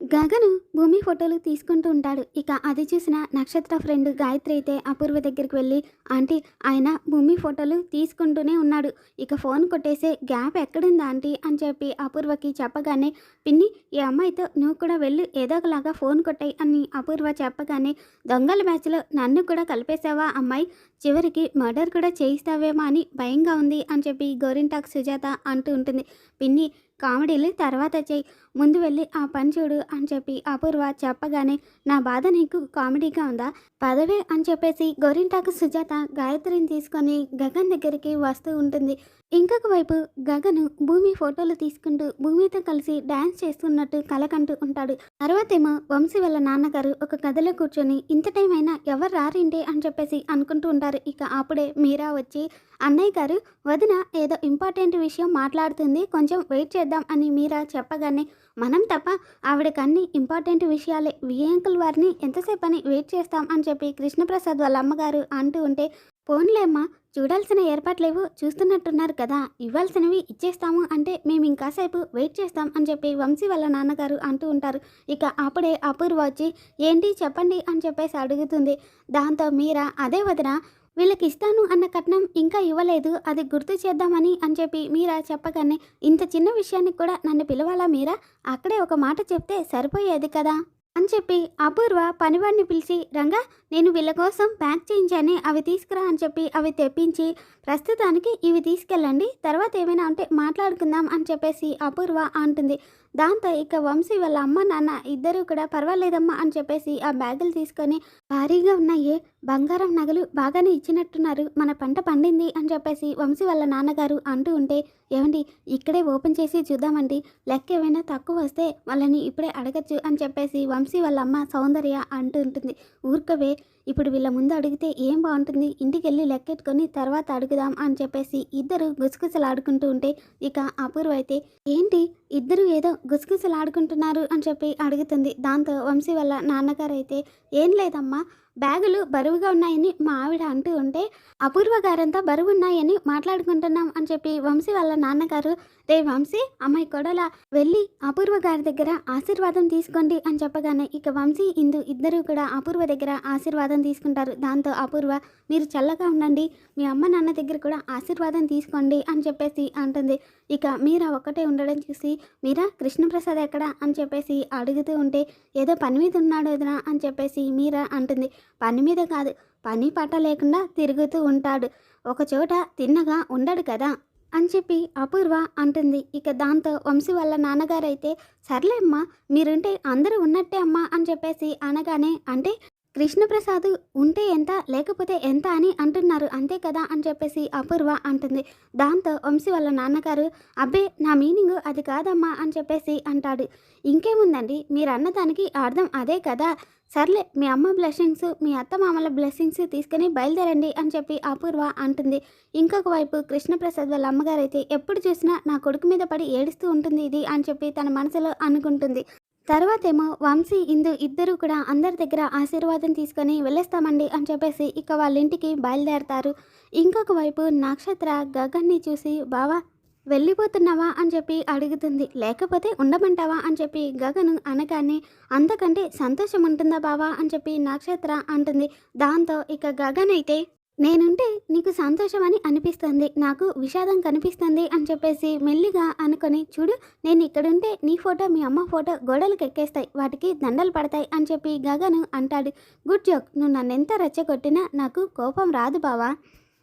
గగను భూమి ఫోటోలు తీసుకుంటూ ఉంటాడు. ఇక అది చూసిన నక్షత్ర ఫ్రెండ్ గాయత్రి అయితే అపూర్వ దగ్గరికి వెళ్ళి ఆంటీ ఆయన భూమి ఫోటోలు తీసుకుంటూనే ఉన్నాడు. ఇక ఫోన్ కొట్టేసే గ్యాప్ ఎక్కడుందా ఆంటీ? అని చెప్పి అపూర్వకి చెప్పగానే పిన్ని ఈ అమ్మాయితో నువ్వు కూడా వెళ్ళి ఏదో ఒకలాగా ఫోన్ కొట్టాయి అని అపూర్వ చెప్పగానే దొంగల మ్యాచ్లో నన్ను కూడా కలిపేశావా అమ్మాయి? చివరికి మర్డర్ కూడా చేయిస్తావేమో అని భయంగా ఉంది అని చెప్పి గోరింటాక్ సుజాత అంటూ ఉంటుంది. పిన్ని కామెడీలు తర్వాత చేయి ముందు వెళ్ళి ఆ పని చూడు అని చెప్పి అపూర్వ చెప్పగానే నా బాధ నీకు కామెడీగా ఉందా? పదవే అని చెప్పేసి గోరింటాకు సుజాత గాయత్రిని తీసుకొని గగన్ దగ్గరికి వస్తూ ఉంటుంది. ఇంకొక వైపు గగను భూమి ఫోటోలు తీసుకుంటూ భూమితో కలిసి డ్యాన్స్ చేస్తున్నట్టు కలకంటూ ఉంటాడు. తర్వాతేమో వంశీ వాళ్ళ నాన్నగారు ఒక గదిలో కూర్చొని ఇంత టైం అయినా ఎవరు రారేంటి? అని చెప్పేసి అనుకుంటూ ఉంటారు. ఇక అప్పుడే మీరా వచ్చి అన్నయ్య గారు వదిన ఏదో ఇంపార్టెంట్ విషయం మాట్లాడుతుంది కొంచెం వెయిట్ చేద్దాం అని మీరా చెప్పగానే మనం తప్ప ఆవిడకి అన్ని ఇంపార్టెంట్ విషయాలే. వియంకుల్ వారిని ఎంతసేపు అని వెయిట్ చేస్తాం అని చెప్పి కృష్ణప్రసాద్ వాళ్ళ అమ్మగారు అంటూ ఉంటే పోన్లేమ్మా చూడాల్సిన ఏర్పాట్లేవు చూస్తున్నట్టున్నారు కదా. ఇవ్వాల్సినవి ఇచ్చేస్తాము అంటే మేము ఇంకాసేపు వెయిట్ చేస్తాం అని చెప్పి వంశీ వాళ్ళ నాన్నగారు అంటూ ఉంటారు. ఇక అప్పుడే అపూర్వ వచ్చి ఏంటి చెప్పండి అని చెప్పేసి అడుగుతుంది. దాంతో మీరా అదే వదిన వీళ్ళకి ఇస్తాను అన్న కట్నం ఇంకా ఇవ్వలేదు. అది గుర్తు చేద్దామని అని చెప్పి మీరా చెప్పగానే ఇంత చిన్న విషయానికి కూడా నన్ను పిలవాలా మీరా? అక్కడే ఒక మాట చెప్తే సరిపోయేది కదా? అని చెప్పి అపూర్వ పనివాడిని పిలిచి రంగా నేను వీళ్ళ కోసం ప్యాక్ చేయించాను అవి తీసుకురా అని చెప్పి అవి తెప్పించి ప్రస్తుతానికి ఇవి తీసుకెళ్ళండి తర్వాత ఏమైనా ఉంటే మాట్లాడుకుందాం అని చెప్పేసి అపూర్వ అంటుంది. దాంతో ఇక వంశీ వాళ్ళ అమ్మ నాన్న ఇద్దరూ కూడా పర్వాలేదమ్మా అని చెప్పేసి ఆ బ్యాగులు తీసుకొని భారీగా ఉన్నాయే బంగారం నగలు బాగానే ఇచ్చినట్టున్నారు. మన పంట పండింది అని చెప్పేసి వంశీ వాళ్ళ నాన్నగారు అంటూ ఉంటే ఏమండి ఇక్కడే ఓపెన్ చేసి చూద్దామండి. లెక్క ఏమైనా తక్కువ వస్తే వాళ్ళని ఇప్పుడే అడగచ్చు అని చెప్పేసి వంశీ వాళ్ళ అమ్మ సౌందర్య అంటూ ఉంటుంది. ఊరికవే ఇప్పుడు వీళ్ళ ముందు అడిగితే ఏం బాగుంటుంది? ఇంటికి వెళ్ళి లెక్కెట్టుకొని తర్వాత అడుగుదాం అని చెప్పేసి ఇద్దరు గుసగుసలాడుకుంటూ ఉంటే ఇక అపూర్వ అయితే ఏంటి? ఇద్దరు ఏదో గుసగుసలాడుకుంటున్నారు అని చెప్పి అడుగుతుంది. దాంతో వంశీ వాళ్ళ నాన్నగారు అయితే ఏం లేదమ్మా బ్యాగులు బరువుగా ఉన్నాయని మా ఆవిడ అంటూ ఉంటే అపూర్వ గారంతా బరువు ఉన్నాయని మాట్లాడుకుంటున్నాం అని చెప్పి వంశీ వాళ్ళ నాన్నగారు రే వంశీ అమ్మాయి కొడల వెళ్ళి అపూర్వ గారి దగ్గర ఆశీర్వాదం తీసుకోండి అని చెప్పగానే ఇక వంశీ ఇందు ఇద్దరు కూడా అపూర్వ దగ్గర ఆశీర్వాదం తీసుకుంటారు. దాంతో అపూర్వ మీరు చల్లగా ఉండండి. మీ అమ్మ నాన్న దగ్గర కూడా ఆశీర్వాదం తీసుకోండి అని చెప్పేసి అంటుంది. ఇక మీరా ఒక్కటే ఉండడం చూసి మీరా కృష్ణప్రసాద్ ఎక్కడ? అని చెప్పేసి అడుగుతూ ఉంటే ఏదో పని మీద ఉన్నాడు వదినా అని చెప్పేసి మీరా అంటుంది. పని మీద కాదు పని పట్ట లేకుండా తిరుగుతూ ఉంటాడు. ఒకచోట తిన్నగా ఉండడు కదా అని చెప్పి అపూర్వ అంటుంది. ఇక దాంతో వంశీ వాళ్ళ నాన్నగారు అయితే సర్లే అమ్మా మీరుంటే అందరూ ఉన్నట్టే అమ్మా అని చెప్పేసి అనగానే అంటే కృష్ణప్రసాద్ ఉంటే ఎంత లేకపోతే ఎంత అని అంటున్నారు. అంతే కదా అని చెప్పేసి అపూర్వ అంటుంది. దాంతో వంశీ వాళ్ళ నాన్నగారు అబ్బే నా మీనింగ్ అది కాదమ్మా అని చెప్పేసి అంటాడు. ఇంకేముందండి? మీరు అన్నదానికి అర్థం అదే కదా. సర్లే మీ అమ్మ బ్లెస్సింగ్స్ మీ అత్త మామల బ్లెస్సింగ్స్ తీసుకుని బయలుదేరండి అని చెప్పి అపూర్వ అంటుంది. ఇంకొక వైపు కృష్ణప్రసాద్ వాళ్ళ అమ్మగారు అయితే ఎప్పుడు చూసినా నా కొడుకు మీద పడి ఏడుస్తూ ఉంటుంది ఇది అని చెప్పి తన మనసులో అనుకుంటుంది. తర్వాతేమో వంశీ ఇందు ఇద్దరు కూడా అందరి దగ్గర ఆశీర్వాదం తీసుకొని వెళ్ళేస్తామండి అని చెప్పేసి ఇక వాళ్ళ ఇంటికి బయలుదేరతారు. ఇంకొక వైపు నక్షత్ర గగన్ని చూసి బావా వెళ్ళిపోతున్నావా? అని చెప్పి అడుగుతుంది. లేకపోతే ఉండమంటావా? అని చెప్పి గగను అనగానే అంతకంటే సంతోషం ఉంటుందా బావా? అని చెప్పి నక్షత్ర అంటుంది. దాంతో ఇక గగన్ అయితే నేనుంటే నీకు సంతోషం అని అనిపిస్తుంది నాకు విషాదం కనిపిస్తుంది అని చెప్పేసి మెల్లిగా అనుకొని చూడు నేను ఇక్కడుంటే నీ ఫోటో మీ అమ్మ ఫోటో గోడలకు ఎక్కేస్తాయి వాటికి దండలు పడతాయి అని చెప్పి గగను అంటాడు. గుడ్ జోక్ నువ్వు నన్ను ఎంత రెచ్చగొట్టినా నాకు కోపం రాదు బావా.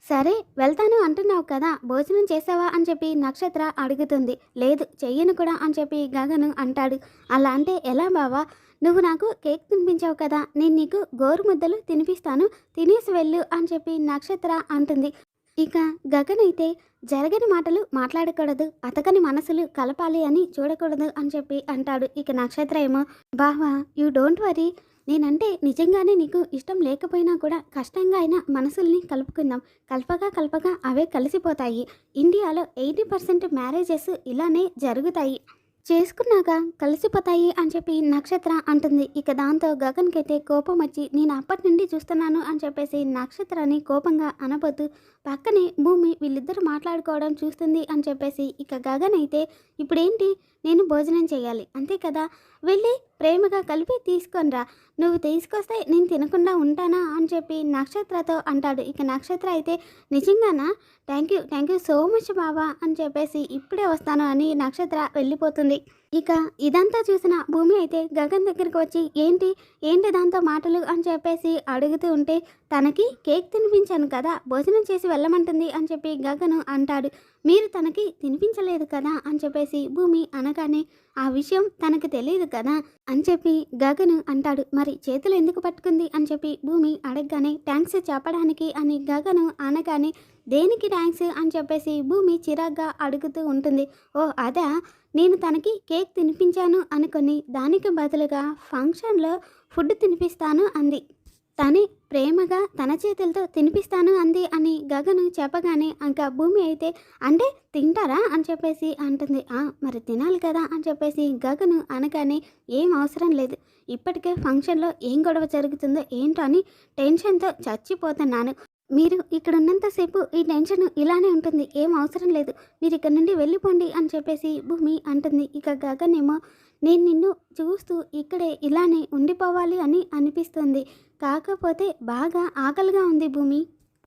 సరే వెళ్తాను అంటున్నావు కదా భోజనం చేసావా? అని చెప్పి నక్షత్ర అడుగుతుంది. లేదు చెయ్యను కూడా అని చెప్పి గగను అంటాడు. అలా అంటే ఎలా బావా? నువ్వు నాకు కేక్ తినిపించావు కదా నేను నీకు గోరు ముద్దలు తినిపిస్తాను తినేసి వెళ్ళు అని చెప్పి నక్షత్ర అంటుంది. ఇక గగన్ అయితే జరగని మాటలు మాట్లాడకూడదు అతకని మనసులు కలపాలి అని చూడకూడదు అని చెప్పి అంటాడు. ఇక నక్షత్ర ఏమో బావా యూ డోంట్ వరీ. నేనంటే నిజంగానే నీకు ఇష్టం లేకపోయినా కూడా కష్టంగా అయినా మనసుల్ని కలుపుకుందాం. కలపగా కలపగా అవే కలిసిపోతాయి. ఇండియాలో ఎయిటీ పర్సెంట్ మ్యారేజెస్ ఇలానే జరుగుతాయి. చేసుకున్నాక కలిసిపోతాయి అని చెప్పి నక్షత్ర అంటుంది. ఇక దాంతో గగన్కైతే కోపం వచ్చి నేను అప్పటి నుండి చూస్తున్నాను అని చెప్పేసి నక్షత్రాన్ని కోపంగా అనబోతూ పక్కనే భూమి వీళ్ళిద్దరు మాట్లాడుకోవడం చూస్తుంది అని చెప్పేసి ఇక గగన్ అయితే ఇప్పుడేంటి? నేను భోజనం చేయాలి. అంతే కదా? వెళ్ళి ప్రేమగా కలిపి తీసుకొనిరా. నువ్వు తీసుకొస్తే నేను తినకుండా ఉంటానా? అని చెప్పి నక్షత్రతో అంటాడు. ఇక నక్షత్ర అయితే నిజంగానా? Thank you thank you so much బాబా అని చెప్పేసి ఇప్పుడే వస్తాను అని నక్షత్ర వెళ్ళిపోతుంది. ఇక ఇదంతా చూసిన భూమి అయితే గగన్ దగ్గరికి వచ్చి ఏంటి? ఏంటి దాంతో మాటలు? అని చెప్పేసి అడుగుతూ ఉంటే తనకి కేక్ తినిపించాను కదా భోజనం చేసి వెళ్ళమంటుంది అని చెప్పి గగను అంటాడు. మీరు తనకి తినిపించలేదు కదా అని చెప్పేసి భూమి అనగానే ఆ విషయం తనకు తెలియదు కదా అని చెప్పి గగను అంటాడు. మరి చేతులు ఎందుకు పట్టుకుంది? అని చెప్పి భూమి అడగగానే థ్యాంక్స్ చెప్పడానికి అని గగను అనగానే దేనికి థ్యాంక్స్ అని చెప్పేసి భూమి చిరాగ్గా అడుగుతూ ఉంటుంది. ఓ అదా? నేను తనకి కేక్ తినిపించాను అనుకొని దానికి బదులుగా ఫంక్షన్లో ఫుడ్ తినిపిస్తాను అంది. తనే ప్రేమగా తన చేతులతో తినిపిస్తాను అంది అని గగను చెప్పగానే ఇంకా భూమి అయితే అంటే తింటారా? అని చెప్పేసి అంటుంది. "ఆ, మరి తినాలి కదా? అని చెప్పేసి గగను అనగానే ఏం అవసరం లేదు. ఇప్పటికే ఫంక్షన్లో ఏం గొడవ జరుగుతుందో ఏంటో అని టెన్షన్తో చచ్చిపోతున్నాను. మీరు ఇక్కడ ఉన్నంతసేపు ఈ టెన్షన్ ఇలానే ఉంటుంది. ఏం అవసరం లేదు. మీరు ఇక్కడ నుండి వెళ్ళిపోండి అని చెప్పేసి భూమి అంటుంది. ఇక గగనేమో నేను నిన్ను చూస్తూ ఇక్కడే ఇలానే ఉండిపోవాలి అని అనిపిస్తుంది. కాకపోతే బాగా ఆకలిగా ఉంది భూమి.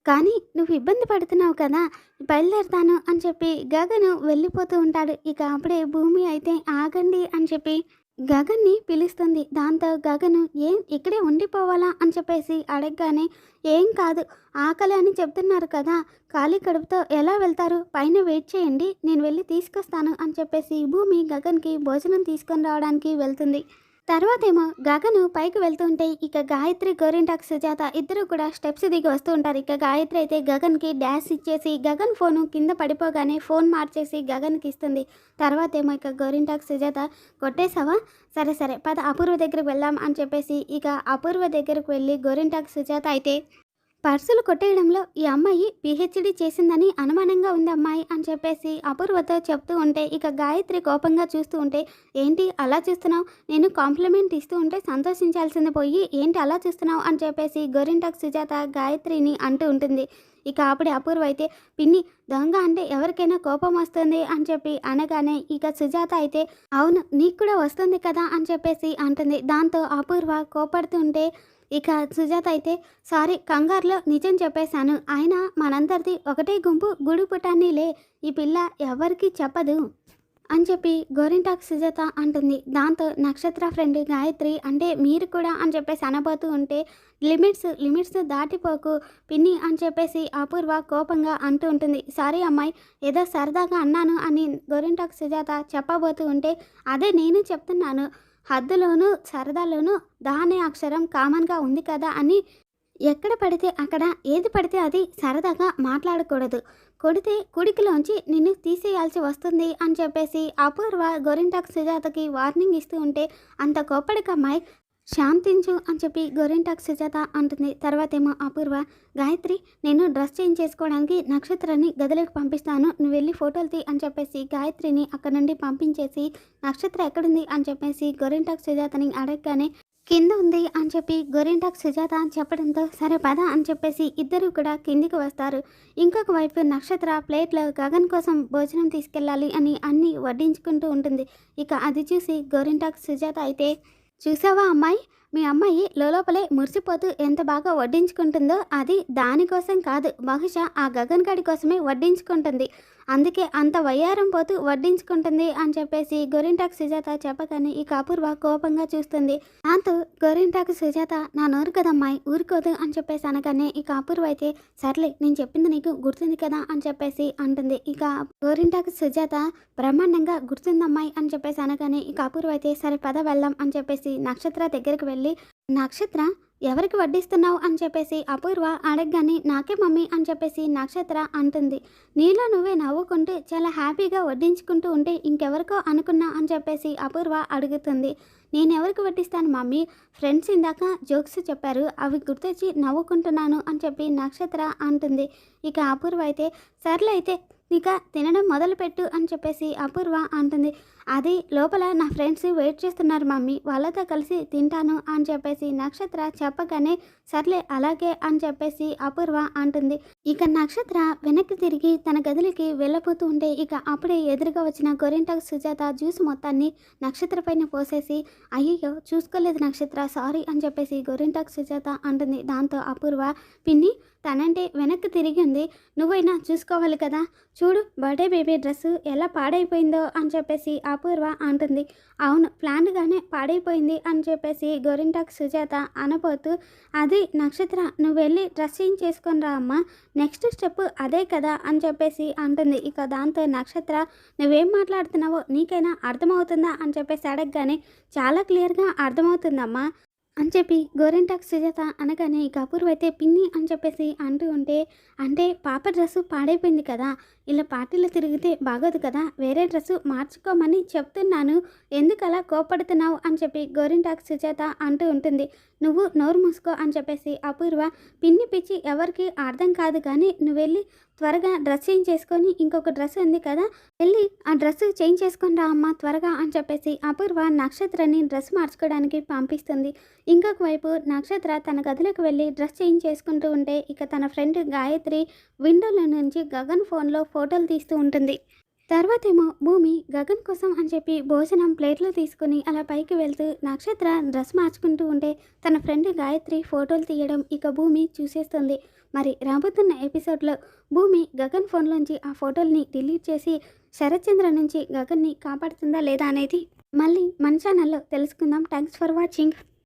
కానీ నువ్వు ఇబ్బంది పడుతున్నావు కదా బయలుదేరుతాను అని చెప్పి గగను వెళ్ళిపోతూ ఉంటాడు. ఇక అప్పుడే భూమి అయితే ఆగండి అని చెప్పి గగన్ని పిలుస్తుంది. దాంతో గగను ఏం ఇక్కడే ఉండిపోవాలా? అని చెప్పేసి అడగగానే ఏం కాదు ఆకలి అని చెప్తున్నారు కదా ఖాళీ కడుపుతో ఎలా వెళ్తారు? పైన వెయిట్ చేయండి నేను వెళ్ళి తీసుకొస్తాను అని చెప్పేసి భూమి గగన్కి భోజనం తీసుకొని రావడానికి వెళ్తుంది. తర్వాత ఏమో గగను పైకి వెళ్తుంటే ఇక గాయత్రి గోరింటాక్ సుజాత ఇద్దరు కూడా స్టెప్స్ దిగి వస్తూ ఉంటారు. ఇక గాయత్రి అయితే గగన్కి డ్యాష్ ఇచ్చేసి గగన్ ఫోను కింద పడిపోగానే ఫోన్ మార్చేసి గగన్కి ఇస్తుంది. తర్వాత ఏమో ఇక గోరింటాక్ సుజాత కొట్టేసావా సరే సరే పద అపూర్వ దగ్గరికి వెళ్దాం అని చెప్పేసి ఇక అపూర్వ దగ్గరకు వెళ్ళి గోరింటాక్ సుజాత అయితే పర్సులు కొట్టేయడంలో ఈ అమ్మాయి పిహెచ్డి చేసిందని అనుమానంగా ఉంది అమ్మాయి అని చెప్పేసి అపూర్వతో చెప్తూ ఉంటే ఇక గాయత్రి కోపంగా చూస్తూ ఉంటే ఏంటి అలా చూస్తున్నావు? నేను కాంప్లిమెంట్ ఇస్తూ ఉంటే సంతోషించాల్సింది పోయి ఏంటి అలా చూస్తున్నావు? అని చెప్పేసి గోరింటాక్ సుజాత గాయత్రిని అంటూ ఉంటుంది. ఇక అప్పుడే అపూర్వ అయితే పిన్ని దొంగ అంటే ఎవరికైనా కోపం వస్తుంది? అని చెప్పి అనగానే ఇక సుజాత అయితే అవును నీకు కూడా వస్తుంది కదా? అని చెప్పేసి అంటుంది. దాంతో అపూర్వ కోపడుతుంటే ఇక సుజాత అయితే సారీ కంగారులో నిజం చెప్పేశాను. ఆయన మనందరిది ఒకటే గుంపు గుడి పుటాన్ని లే. ఈ పిల్ల ఎవరికి చెప్పదు అని చెప్పి గోరింటాక్ సుజాత అంటుంది. దాంతో నక్షత్ర ఫ్రెండ్ గాయత్రి అంటే మీరు కూడా అని చెప్పేసి అనబోతూ ఉంటే లిమిట్స్ లిమిట్స్ దాటిపోకు పిన్ని అని చెప్పేసి అపూర్వ కోపంగా అంటూ ఉంటుంది. సారీ అమ్మాయి ఏదో సరదాగా అన్నాను అని గోరింటాక్ సుజాత చెప్పబోతూ ఉంటే అదే నేను చెప్తున్నాను. హద్దులోనూ సరదాలోనూ దానే అక్షరం కామన్గా ఉంది కదా అని ఎక్కడ పడితే అక్కడ ఏది పడితే అది సరదాగా మాట్లాడకూడదు. కొడితే కుడికిలోంచి నిన్ను తీసేయాల్సి వస్తుంది అని చెప్పేసి అపూర్వ గొరింటాక్ సుజాతకి వార్నింగ్ ఇస్తూ ఉంటే అంత కోప్పడిక అమ్మాయి శాంతించు అని చెప్పి గోరింటాక్ సుజాత అంటుంది. తర్వాత ఏమో అపూర్వ గాయత్రి నేను డ్రెస్ చేంజ్ చేసుకోవడానికి నక్షత్రాన్ని గదిలోకి పంపిస్తాను నువ్వు వెళ్ళి ఫోటోలు తీ అని చెప్పేసి గాయత్రిని అక్కడ నుండి పంపించేసి నక్షత్ర ఎక్కడుంది అని చెప్పేసి గోరింటాక్ సుజాతని అడగగానే కింద ఉంది అని చెప్పి గోరింటాక్ సుజాత అని చెప్పడంతో సరే పద అని చెప్పేసి ఇద్దరు కూడా కిందికి వస్తారు. ఇంకొక వైపు నక్షత్ర ప్లేట్లో గగన్ కోసం భోజనం తీసుకెళ్ళాలి అని అన్నీ వడ్డించుకుంటూ ఉంటుంది. ఇక అది చూసి గోరింటాక్ సుజాత అయితే చూసావా అమ్మాయి? మీ అమ్మాయి లోపలే మురిసిపోతూ ఎంత బాగా వడ్డించుకుంటుందో అది దానికోసం కాదు. బహుశా ఆ గగన్ గడి కోసమే వడ్డించుకుంటుంది. అందుకే అంత వయ్యారం పోతూ వడ్డించుకుంటుంది అని చెప్పేసి గోరింటాకు సుజాత చెప్పగానే ఈ అపూర్వ కోపంగా చూస్తుంది. దాంతో గోరింటాకు సుజాత నా నోరు కదమ్మాయి ఊరుకోదు అని చెప్పేసి అనగానే ఇక అపూర్వ అయితే సర్లే నేను చెప్పింది నీకు గుర్తుంది కదా అని చెప్పేసి అంటుంది. ఇక గోరింటాకు సుజాత బ్రహ్మాండంగా గుర్తుందమ్మాయి అని చెప్పేసి అనగానే ఇక అపూర్వ అయితే సరే పద వెళ్దాం అని చెప్పేసి నక్షత్ర దగ్గరికి వెళ్ళి నక్షత్ర ఎవరికి వడ్డిస్తున్నావు అని చెప్పేసి అపూర్వ అడగగానే నాకే మమ్మీ అని చెప్పేసి నక్షత్ర అంటుంది. నీలో నువ్వే నవ్వుకుంటూ చాలా హ్యాపీగా వడ్డించుకుంటూ ఉంటే ఇంకెవరికో అనుకున్నా అని చెప్పేసి అపూర్వ అడుగుతుంది. నేను ఎవరికి వడ్డిస్తాను మమ్మీ? ఫ్రెండ్స్ ఇందాక జోక్స్ చెప్పారు అవి గుర్తొచ్చి నవ్వుకుంటున్నాను అని చెప్పి నక్షత్ర అంటుంది. ఇక అపూర్వ అయితే సర్లే అయితే ఇక తినడం మొదలుపెట్టు అని చెప్పేసి అపూర్వ అంటుంది. అది లోపల నా ఫ్రెండ్స్ వెయిట్ చేస్తున్నారు మమ్మీ. వాళ్ళతో కలిసి తింటాను అని చెప్పేసి నక్షత్ర చెప్పగానే సర్లే అలాగే అని చెప్పేసి అపూర్వ అంటుంది. ఇక నక్షత్ర వెనక్కి తిరిగి తన గదిలోకి వెళ్ళబోతూ ఉంటే ఇక అప్పుడే ఎదురుగా వచ్చిన గొరింటాకు సుజాత జ్యూస్ మొత్తాన్ని నక్షత్ర పైన పోసేసి అయ్యో చూసుకోలేదు నక్షత్ర సారీ అని చెప్పేసి గొరింటాకు సుజాత అంటుంది. దాంతో అపూర్వ పిన్ని తనంటే వెనక్కి తిరిగి ఉంది. నువ్వైనా చూసుకోవాలి కదా. చూడు బర్త్డే బేబీ డ్రెస్సు ఎలా పాడైపోయిందో అని చెప్పేసి అపూర్వ అంటుంది. అవును ప్లాన్గానే పాడైపోయింది అని చెప్పేసి గోరింటాకు సుజాత అనబోతూ అది నక్షత్ర నువ్వు వెళ్ళి డ్రెస్ చేంజ్ చేసుకొని రా అమ్మ నెక్స్ట్ స్టెప్ అదే కదా అని చెప్పేసి అంటుంది. ఇక దాంతో నక్షత్ర నువ్వేం మాట్లాడుతున్నావో నీకైనా అర్థమవుతుందా అని చెప్పేసి అడగగానే చాలా క్లియర్గా అర్థమవుతుందమ్మా అని చెప్పి గోరెంటాక్ సుజాత అనగానే ఇక అపూర్వ అయితే పిన్ని అని చెప్పేసి అంటూ ఉంటే అంటే పాప డ్రెస్సు పాడైపోయింది కదా ఇలా పార్టీలు తిరిగితే బాగోదు కదా వేరే డ్రెస్సు మార్చుకోమని చెప్తున్నాను. ఎందుకలా కోపడుతున్నావు అని చెప్పి గోరింటాక్ సుజాత అంటూ ఉంటుంది. నువ్వు నోరు మూసుకో అని చెప్పేసి అపూర్వ పిన్ని పిచ్చి ఎవరికి అర్థం కాదు కానీ నువ్వు వెళ్ళి త్వరగా డ్రెస్ చేంజ్ చేసుకొని ఇంకొక డ్రెస్ ఉంది కదా వెళ్ళి ఆ డ్రెస్ చేంజ్ చేసుకొని రా అమ్మ త్వరగా అని చెప్పేసి అపూర్వ నక్షత్రని డ్రెస్ మార్చుకోవడానికి పంపిస్తుంది. ఇంకొక వైపు నక్షత్ర తన గదిలోకి వెళ్ళి డ్రెస్ చేంజ్ చేసుకుంటూ ఉంటే ఇక తన ఫ్రెండ్ గాయత్రి విండోలో నుంచి గగన్ ఫోన్లో ఫోన్ ఫోటోలు తీస్తూ ఉంటుంది. తర్వాత ఏమో భూమి గగన్ కోసం అని చెప్పి భోజనం ప్లేట్లో తీసుకుని అలా పైకి వెళ్తూ నక్షత్ర డ్రెస్ మార్చుకుంటూ ఉంటే తన ఫ్రెండ్ గాయత్రి ఫోటోలు తీయడం ఇక భూమి చూసేస్తుంది. మరి రాబోతున్న ఎపిసోడ్లో భూమి గగన్ ఫోన్లోంచి ఆ ఫోటోల్ని డిలీట్ చేసి శరత్చంద్ర నుంచి గగన్ని కాపాడుతుందా లేదా అనేది మళ్ళీ మన ఛానల్లో తెలుసుకుందాం. Thanks for watching.